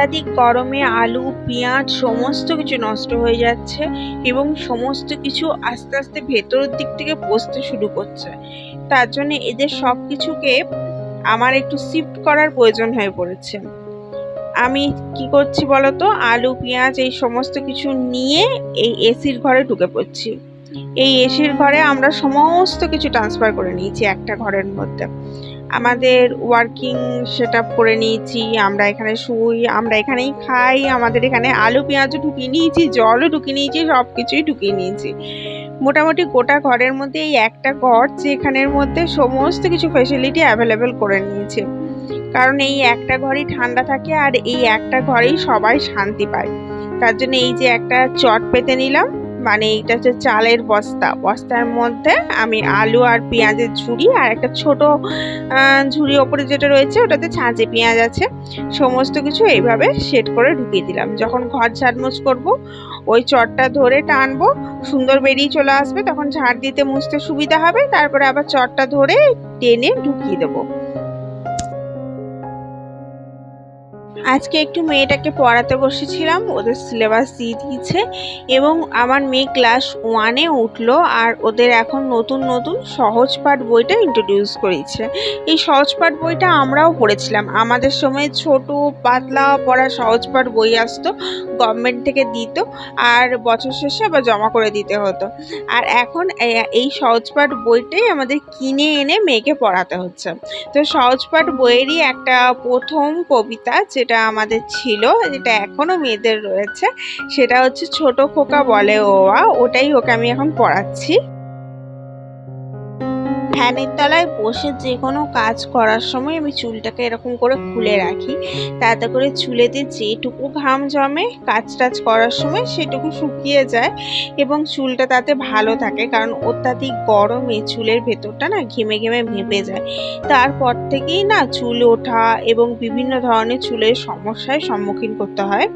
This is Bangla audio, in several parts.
অত্যাধিক গরমে আলু, পেঁয়াজ সমস্ত কিছু নষ্ট হয়ে যাচ্ছে এবং সমস্ত কিছু আস্তে আস্তে ভেতরের দিক থেকে পচতে শুরু করছে। তার জন্য এদের সব কিছুকে আমার একটু শিফট করার প্রয়োজন হয়ে পড়েছে। আমি কি করছি বলতো? আলু, পেঁয়াজ এই সমস্ত কিছু নিয়ে এই এসির ঘরে ঢুকে পড়ছি। এই এসির ঘরে আমরা সমস্ত কিছু ট্রান্সফার করে নিয়েছি একটা ঘরের মধ্যে। আমাদের ওয়ার্কিং সেট করে নিয়েছি, আমরা এখানে শুই, আমরা এখানেই খাই, আমাদের এখানে আলু, পেঁয়াজও ঢুকিয়ে নিয়েছি, জলও ঢুকিয়ে নিয়েছি সব কিছুই ঢুকিয়ে নিয়েছি। মোটামুটি গোটা ঘরের মধ্যে এই একটা ঘর, যেখানের মধ্যে সমস্ত কিছু ফেসিলিটি অ্যাভেলেবেল করে নিয়েছে। কারণ এই একটা ঘরই ঠান্ডা থাকে আর এই একটা ঘরেই সবাই শান্তি পায়। তার জন্য এই যে একটা চট পেতে নিলাম মানে এইটা হচ্ছে চালের বস্তা। বস্তার মধ্যে আমি আলু আর পেঁয়াজের ঝুড়ি আর একটা ছোট ঝুড়ি ওপরে যেটা রয়েছে ওটাতে ছাঁচে পেঁয়াজ আছে। সমস্ত কিছু এইভাবে সেট করে ঢুকিয়ে দিলাম। যখন ঘর ঝাড়মুছ করব ওই চটটা ধরে টানবো সুন্দর বেরিয়ে চলে আসবে। তখন ঝাড় দিতে মুছতে সুবিধা হবে। তারপরে আবার চটটা ধরে টেনে ঢুকিয়ে দেবো। আজকে একটু মেয়েটাকে পড়াতে বসেছিলাম, ওদের সিলেবাস দিয়ে দিয়েছে এবং আমার মেয়ে ক্লাস ওয়ানে উঠল আর ওদের এখন নতুন নতুন সহজ পাঠ বইটা ইন্ট্রোডিউস করেছে। এই সহজ পাঠ বইটা আমরাও পড়েছিলাম। আমাদের সময় ছোট, পাতলা পড়া সহজ পাঠ বই আসতো গভর্নমেন্ট থেকে দিত আর বছর শেষে আবার জমা করে দিতে হতো। আর এখন এই সহজ পাঠ বইটাই আমাদের কিনে এনে মেয়েকে পড়াতে হচ্ছে। তো সহজ পাঠ বইয়েরই একটা প্রথম কবিতা, যেটা আমাদের ছিল, যেটা এখনও মেয়েদের রয়েছে, সেটা হচ্ছে ছোট খোকা বলে ওয়া, ওটাই ওকে আমি এখন পড়াচ্ছি। ফ্যানের তলায় বসে যে কোনো কাজ করার সময় আমি চুলটাকে এরকম করে খুলে রাখি। তাতে করে চুলেতে যেটুকু ঘাম জমে কাজ টাজ করার সময় সেটুকু শুকিয়ে যায় এবং চুলটা তাতে ভালো থাকে কারণ অত্যাধিক গরমে চুলের ভেতরটা না ঘেমে ঘেমে ভেপে যায়। তারপর থেকেই না চুল ওঠা এবং বিভিন্ন ধরনের চুলের সমস্যায় সম্মুখীন করতে হয়।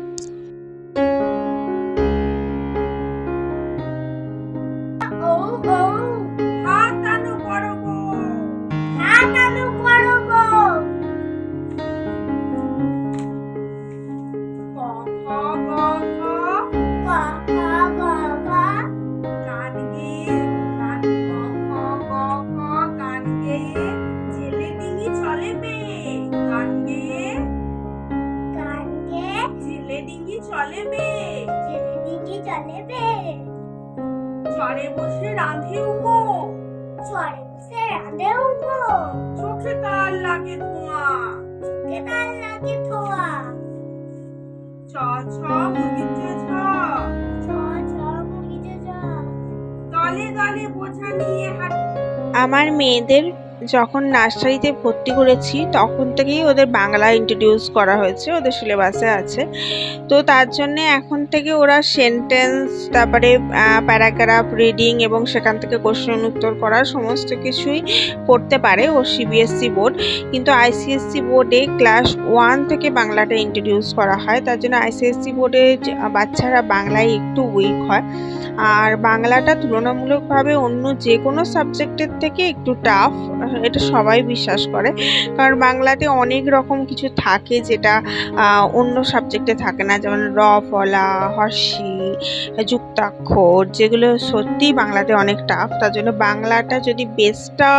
ডিঙি চলে বে। ঝড়ে বসে রাঁধে উমো। ঝড়ে বসে রাঁধে উমো। চোখে তার লাগে ধোঁয়া। চোখে তার লাগে ধোঁয়া। ছ ছ মুরগির ছ ছ ছ ছ ছ দলে দলে বোঝা নিয়ে হাঁট আমার মেয়েদের যখন নার্সারিতে ভর্তি করেছি, তখন থেকেই ওদের বাংলা ইন্ট্রোডিউস করা হয়েছে, ওদের সিলেবাসে আছে। তো তার জন্য এখন থেকে ওরা সেন্টেন্স তারপরে প্যারাগ্রাফ রিডিং এবং সেখান থেকে কোশ্চেন উত্তর করা সমস্ত কিছুই করতে পারে ও সিবিএসসি বোর্ড কিন্তু আইসিএসসি বোর্ডে ক্লাস ওয়ান থেকে বাংলাটা ইন্ট্রোডিউস করা হয়। তার জন্য আইসিএসসি বোর্ডে বাচ্চারা বাংলায় একটু উইক হয়। আর বাংলাটা তুলনামূলকভাবে অন্য যে কোনো সাবজেক্টের থেকে একটু টাফ এটা সবাই বিশ্বাস করে। কারণ বাংলাতে অনেক রকম কিছু থাকে যেটা অন্য সাবজেক্টে থাকে না। যেমন র ফলা হর্ষি যুক্তাক্ষর যেগুলো সত্যিই বাংলাতে অনেক টাফ তার জন্য বাংলাটা যদি বেসটা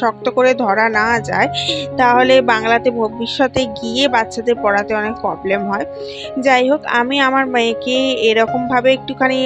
শক্ত করে ধরা না যায়, তাহলে বাংলাতে ভবিষ্যতে গিয়ে বাচ্চাদের পড়াতে অনেক প্রবলেম হয়। যাই হোক, আমি আমার মেয়েকে এরকমভাবে একটুখানি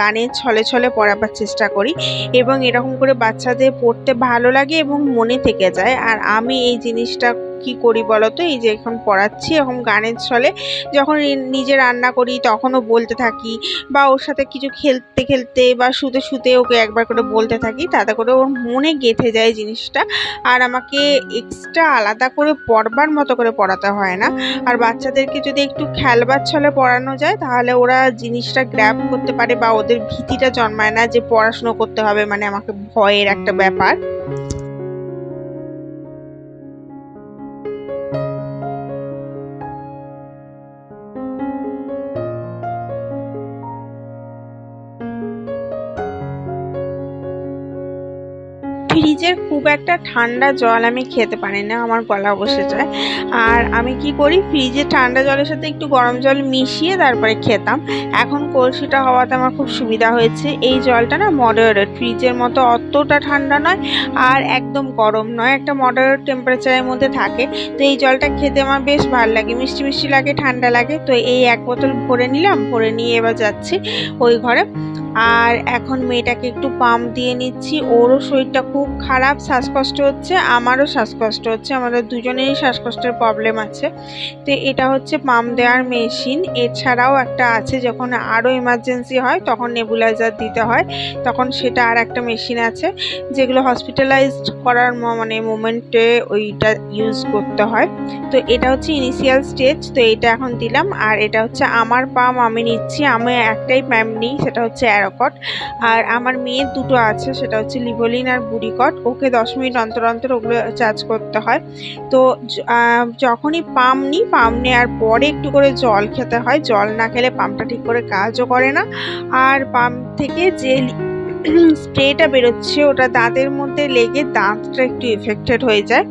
গানের ছলে ছলে পড়াবার চেষ্টা করি এবং এরকম করে বাচ্চাদের পড়তে ভালো লাগে এবং মনে থেকে যায়। আর আমি এই জিনিসটা কি করি বলতো? এই যে এখন পড়াচ্ছি এরকম গানের ছলে যখন নিজে রান্না করি তখনও বলতে থাকি বা ওর সাথে কিছু খেলতে খেলতে বা শুতে শুতে ওকে একবার করে বলতে থাকি, তাতে করে ওর মনে গেঁথে যায় জিনিসটা। আর আমাকে এক্সট্রা আলাদা করে পড়বার মতো করে পড়াতে হয় না। আর বাচ্চাদেরকে যদি একটু খেলবার ছলে পড়ানো যায়, তাহলে ওরা জিনিসটা গ্র্যাব করতে পারে বা ওদের ভীতিটা জন্মায় না যে পড়াশুনো করতে হবে মানে আমাকে ভয়ের একটা ব্যাপার। খুব একটা ঠান্ডা জল আমি খেতে পারি না, আমার গলা বসে যায়। আর আমি কি করি, ফ্রিজে ঠান্ডা জলের সাথে একটু গরম জল মিশিয়ে তারপরে খেতাম। এখন কলসিটা হওয়াতে আমার খুব সুবিধা হয়েছে। এই জলটা না মডারেট ফ্রিজের মতো অতটা ঠান্ডা নয় আর একদম গরম নয়, একটা মডারেট টেম্পারেচারের মধ্যে থাকে। তো এই জলটা খেতে আমার বেশ ভালো লাগে, মিষ্টি মিষ্টি লাগে, ঠান্ডা লাগে। তো এই এক বোতল ভরে নিলাম, ভরে নিয়ে এবার যাচ্ছি ওই ঘরে। আর এখন মেয়েটাকে একটু পাম্প দিয়ে নিচ্ছি। ওরও শরীরটা খুব খারাপ, শ্বাসকষ্ট হচ্ছে, আমারও শ্বাসকষ্ট হচ্ছে, আমাদের দুজনেরই শ্বাসকষ্টের প্রবলেম আছে। তো এটা হচ্ছে পাম্প দেওয়ার মেশিন। এছাড়াও একটা আছে, যখন আরও এমার্জেন্সি হয়, তখন নেবুলাইজার দিতে হয়। তখন সেটা আর একটা মেশিন আছে, যেগুলো হসপিটালাইজড করার মানে মোমেন্টে ওইটা ইউজ করতে হয়। তো এটা হচ্ছে ইনিশিয়াল স্টেজ তো এটা এখন দিলাম। আর এটা হচ্ছে আমার পাম্প আমি নিচ্ছি। আমি একটাই প্যাম্প নিই, সেটা হচ্ছে অ্যারোকট আর আমার মেয়ের দুটো আছে, সেটা হচ্ছে লিভোলিন আর বুড়িকট। ওকে দশ মিনিট অন্তর অন্তর ওগুলো চার্জ করতে হয়। তো যখনই পাম্প নিই পাম্প নেওয়ার পরে একটু করে জল খেতে হয়। জল না খেলে পাম্পটা ঠিক করে কাজও করে না। আর পাম্প থেকে যে স্প্রেটা বেরোচ্ছে, ওটা দাঁতের মধ্যে লেগে দাঁতটা একটু এফেক্টেড হয়ে যায়।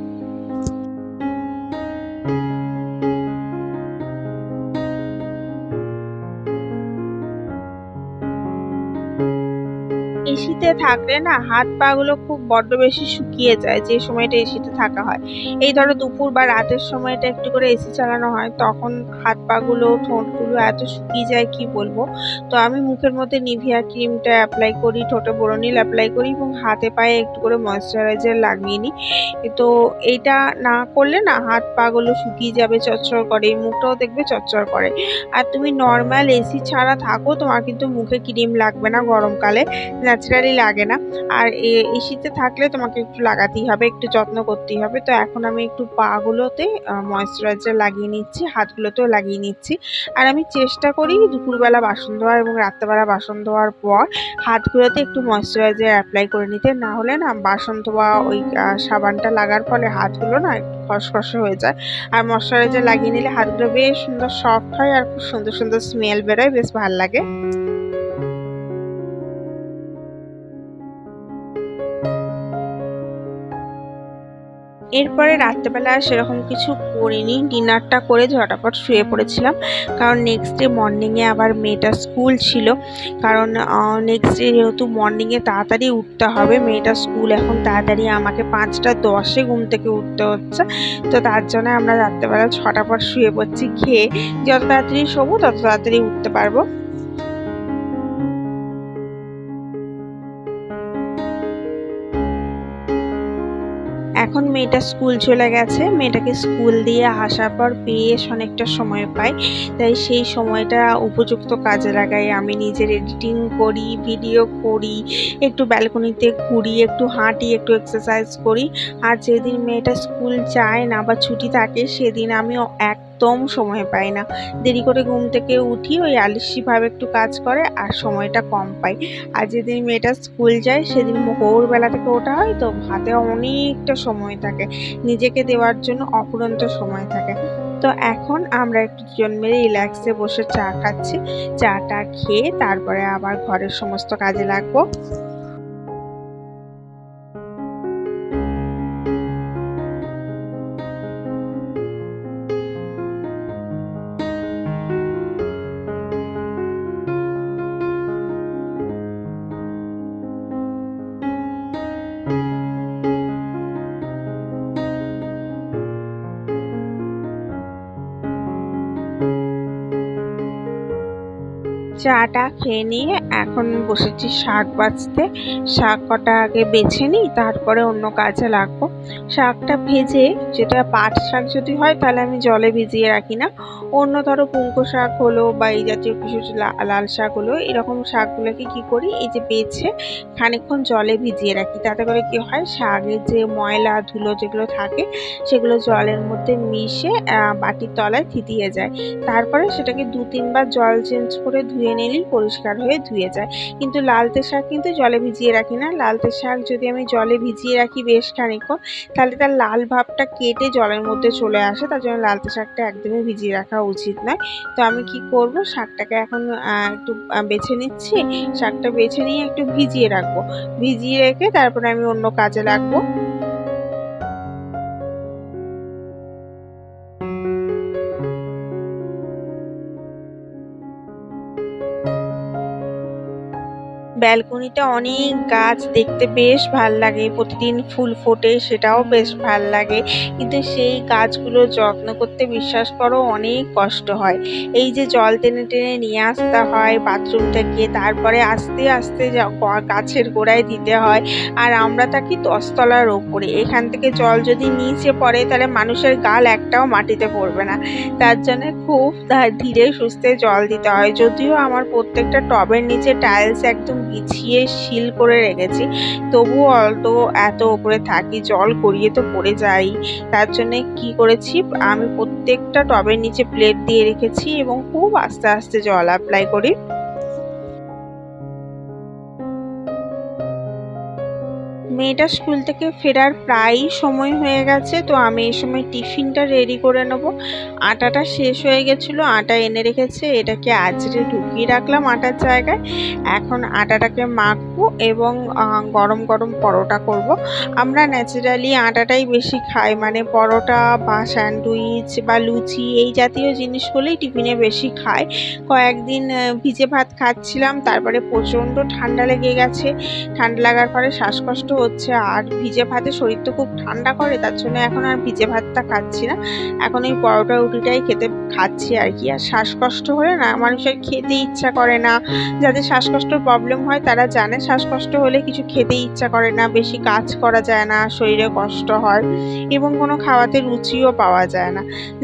এসিতে থাকলে না হাত পা গুলো খুব বড্ড বেশি শুকিয়ে যায়, যে সময়টা এসিতে থাকা হয়। এই ধরো দুপুর বা রাতের সময়টা একটু করে এসি চালানো হয়, তখন হাত পা গুলো, ঠোঁটগুলো এত শুকিয়ে যায় কি বলব? তো আমি মুখের মধ্যে নিভিয়া ক্রিমটা অ্যাপ্লাই করি, ঠোঁটে বোরোনিল অ্যাপ্লাই করি এবং হাতে পায়ে একটু করে ময়শ্চারাইজার লাগিয়ে নিই। তো এইটা না করলে না হাত পা গুলো শুকিয়ে যাবে চচ্চর করে মুখটাও দেখবে চচ্চর করে। আর তুমি নর্মাল এসি ছাড়া থাকো, তোমার কিন্তু মুখে ক্রিম লাগবে না গরমকালে। ন্যাচারালি লাগে না। আর এ- এসিতে থাকলে তোমাকে একটু লাগাতেই হবে, একটু যত্ন করতেই হবে। তো এখন আমি একটু পাগুলোতে ময়শ্চারাইজার লাগিয়ে নিচ্ছি, হাতগুলোতেও লাগিয়ে নিচ্ছি। আর আমি চেষ্টা করি দুপুরবেলা বাসন ধোয়া এবং রাত্রেবেলা বাসন ধোয়ার পর হাতগুলোতে একটু ময়শ্চারাইজার অ্যাপ্লাই করে নিতে। না হলে না, বাসন ধোয়া, ওই সাবানটা লাগার ফলে হাতগুলো না খসখসে হয়ে যায়। আর ময়শ্চারাইজার লাগিয়ে নিলে হাতগুলো বেশ সুন্দর সফট হয় আর খুব সুন্দর সুন্দর স্মেল বেরোয়, বেশ ভালো লাগে। এরপরে রাত্রেবেলা সেরকম কিছু করিনি। ডিনারটা করে ঝটাপট শুয়ে পড়েছিলাম। কারণ নেক্সট ডে মর্নিংয়ে আবার মেয়েটার স্কুল ছিল। কারণ নেক্সট ডে যেহেতু মর্নিংয়ে তাড়াতাড়ি উঠতে হবে মেয়েটার স্কুল এখন তাড়াতাড়ি আমাকে পাঁচটা দশে ঘুম থেকে উঠতে হচ্ছে। তো তার জন্য আমরা রাত্রেবেলা ছটা পর শুয়ে পড়ছি। খেয়ে যত তাড়াতাড়ি শোবো তত তাড়াতাড়ি উঠতে পারব। এখন মেয়েটা স্কুল চলে গেছে। মেয়েটাকে স্কুল দিয়ে আসার পর বেশ অনেকটা সময় পাই তাই সেই সময়টা উপযুক্ত কাজে লাগাই আমি নিজের এডিটিং করি ভিডিও করি, একটু ব্যালকনিতে ঘুরি, একটু হাঁটি, একটু এক্সারসাইজ করি। আর যেদিন মেয়েটা স্কুল যায় না বা ছুটি থাকে, সেদিন আমি একদম সময় পাই না। দেরি করে ঘুম থেকে উঠি, ওই আলসিভাবে একটু কাজ করে আর সময়টা কম পাই। আর যেদিন মেয়েটা স্কুল যায়, সেদিন ভোরবেলা থেকে ওঠা হয়, তো হাতে অনেকটা সময় থাকে। নিজেকে দেওয়ার জন্য অফুরন্ত সময় থাকে। তো এখন আমরা একটু দুজন মিলে রিল্যাক্সে বসে চা খাচ্ছি। চাটা খেয়ে তারপরে আবার ঘরের সমস্ত কাজে লাগবো। চাটা খেয়ে নিয়ে এখন বসেছি শাক বাছতে। শাক কটা আগে বেছে নিই, তারপরে অন্য কাজে লাগবো। শাকটা ভেজে যেটা পাট শাক যদি হয়, তাহলে আমি জলে ভিজিয়ে রাখি না। অন্য ধরো পুঙ্কো শাক হলো বা এই জাতীয় কিছু লাল শাক হলো, এরকম শাকগুলোকে কি করি, এই যে বেছে খানিকক্ষণ জলে ভিজিয়ে রাখি। তাতে করে কি হয়, শাকের যে ময়লা, ধুলো যেগুলো থাকে, সেগুলো জলের মধ্যে মিশে বাটির তলায় থিতিয়ে যায়। তারপরে সেটাকে দু তিনবার জল চেঞ্জ করে ধুয়ে নিলেই পরিষ্কার হয়ে ধুয়ে যায়। কিন্তু লালতে শাক কিন্তু জলে ভিজিয়ে রাখি না। লালতে শাক যদি আমি জলে ভিজিয়ে রাখি বেশ খানিকক্ষণ, তাহলে তার লাল ভাবটা কেটে জলের মধ্যে চলে আসে। তার জন্য লালতে শাকটা একদমই ভিজিয়ে রাখা উচিত নয়। তো আমি কি করব? শাকটাকে এখন একটু বেছে নিচ্ছি। শাকটা বেছে নিয়ে একটু ভিজিয়ে রাখব। ভিজিয়ে রেখে তারপরে আমি অন্য কাজে লাগবো। ব্যালকনিতে অনেক গাছ দেখতে বেশ ভালো লাগে। প্রতিদিন ফুল ফোটে, সেটাও বেশ ভালো লাগে। কিন্তু সেই গাছগুলো যত্ন করতে বিশ্বাস করো, অনেক কষ্ট হয়। এই যে জল টেনে টেনে নিয়ে আসতে হয় বাথরুম থেকে তারপরে আস্তে আস্তে গাছের গোড়ায় দিতে হয়। আর আমরা থাকি দশতলার ওপরে এখান থেকে জল যদি নিচে পড়ে, তাহলে মানুষের গাল একটাও মাটিতে পড়বে না। তার জন্য খুব ধীরে সুস্থে জল দিতে হয়। যদিও আমার প্রত্যেকটা টবের নিচে টাইলস একদম বিছিয়ে শিল করে রেখেছি। তবুও অল্প, এত ওপরে থাকি, জল গড়িয়ে তো পড়ে যাই। তার জন্যে কি করেছি, আমি প্রত্যেকটা টবের নিচে প্লেট দিয়ে রেখেছি এবং খুব আস্তে আস্তে জল অ্যাপ্লাই করি। মেয়েটা স্কুল থেকে ফেরার প্রায় সময় হয়ে গেছে, তো আমি এই সময় টিফিনটা রেডি করে নেব। আটাটা শেষ হয়ে গেছিল, আটা এনে রেখেছে, এটাকে আজরে ঢুকিয়ে রাখলাম আটার জায়গায়। এখন আটাটাকে মাখবো এবং গরম গরম পরোটা করব। আমরা ন্যাচারালি আটাটাই বেশি খাই মানে পরোটা বা স্যান্ডউইচ বা লুচি, এই জাতীয় জিনিসগুলোই টিফিনে বেশি খাই। কয়েকদিন ভিজে ভাত খাচ্ছিলাম, তারপরে প্রচণ্ড ঠান্ডা লেগে গেছে। ঠান্ডা লাগার পরে শ্বাসকষ্ট হচ্ছে। আর ভিজে ভাতে শরীর তো খুব ঠান্ডা করে, তার জন্য এখন আর ভিজে ভাতটা খাচ্ছি না। এখন ওই পরোটা রুটিটাই খেতে খাচ্ছি আর কি আর শ্বাসকষ্ট হলে না মানুষের খেতে ইচ্ছা করে না। যাদের শ্বাসকষ্টর প্রবলেম হয়, তারা জানে শ্বাসকষ্ট হলে কিছু খেতে ইচ্ছা করে না, বেশি কাজ করা যায় না, শরীরে কষ্ট হয়, এবং কোনো খাওয়াতে রুচিও পাওয়া যায় না।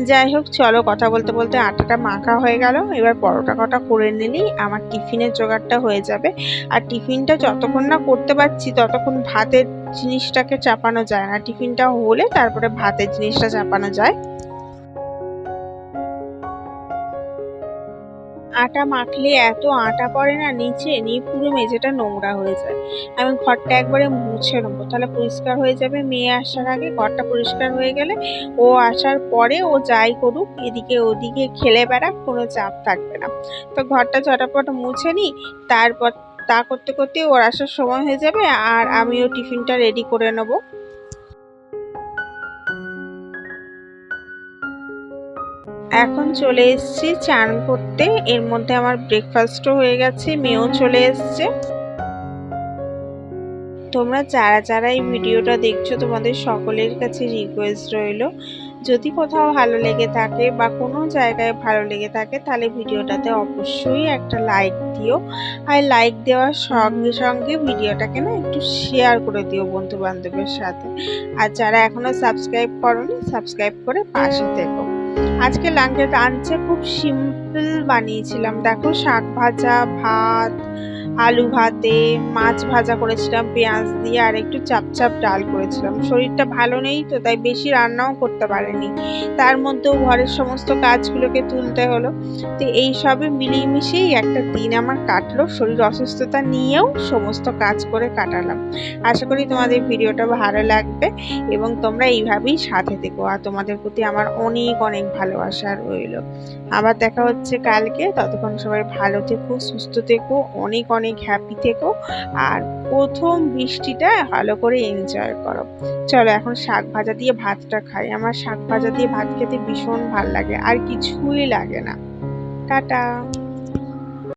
যাই হোক, চলো কথা বলতে বলতে আটাটা মাখা হয়ে গেল। এবার পরোটা কটা করে নিলেই আমার টিফিনের জোগাড়টা হয়ে যাবে। আর টিফিনটা যতক্ষণ না করতে পারছি, ততক্ষণ ভাতের জিনিসটাকে চাপানো যায় না। টিফিনটা হলে তারপরে ভাতের জিনিসটা চাপানো যায়। আটা মাখলে এত আটা পড়ে না নিচে, নিয়ে পুরো মেঝেটা নোংরা হয়ে যায়। আমি ঘরটা একবারে মুছে নেব। তাহলে পরিষ্কার হয়ে যাবে। মেয়ে আসার আগে ঘরটা পরিষ্কার হয়ে গেলে ও আসার পরে ও যাই করুক, এদিকে ওদিকে খেলে বেড়াক, কোনো চাপ থাকবে না। তো ঘরটা চটাপট মুছে নিই, তারপর তা করতে করতে ওর আসার সময় হয়ে যাবে আর আমিও টিফিনটা রেডি করে নেব। এখন চলে এসেছি চান করতে। এর মধ্যে আমার ব্রেকফাস্টও হয়ে গেছে, মেয়েও চলে এসছে। তোমরা যারা যারা এই ভিডিওটা দেখছ, তোমাদের সকলের কাছে রিকোয়েস্ট রইল। যদি কোথাও ভালো লেগে থাকে বা কোনো জায়গায় ভালো লেগে থাকে, তাহলে ভিডিওটাতে অবশ্যই একটা লাইক দিও। আর লাইক দেওয়ার সঙ্গে সঙ্গে ভিডিওটাকে না একটু শেয়ার করে দিও বন্ধু বান্ধবের সাথে। আর যারা এখনও সাবস্ক্রাইব করোনি সাবস্ক্রাইব করে পাশে থেকো। আজকে লাঞ্চে আনছে খুব সিম্পল বানিয়েছিলাম। দেখো, শাক ভাজা, ভাত, আলু ভাতে, মাছ ভাজা করেছিলাম, পেঁয়াজ দিয়ে, আর একটু চাপচাপ ডাল করেছিলাম। শরীরটা ভালো নেই তো, তাই বেশি রান্নাও করতে পারেনি। তার মধ্যেও ঘরের সমস্ত কাজগুলোকে তুলতে হলো। তো এই সবে মিলিয়ে একটা দিন আমার কাটলো। শরীর অসুস্থতা নিয়েও সমস্ত কাজ করে কাটালাম। আশা করি তোমাদের ভিডিওটা ভালো লাগবে এবং তোমরা এইভাবেই সাথে থেকো। আর তোমাদের প্রতি আমার অনেক অনেক অনেক ভালোবাসা রইল। আবার দেখা হচ্ছে কালকে, ততক্ষণ সবাই ভালো থেকো, সুস্থ থেকো, অনেক অনেক হ্যাপি থেকো, আর প্রথম বৃষ্টিটা ভালো করে এনজয় করো। চলো এখন শাক ভাজা দিয়ে ভাতটা খাই। আমার শাক ভাজা দিয়ে ভাত খেতে ভীষণ ভালো লাগে, আর কিছুই লাগে না। টাটা!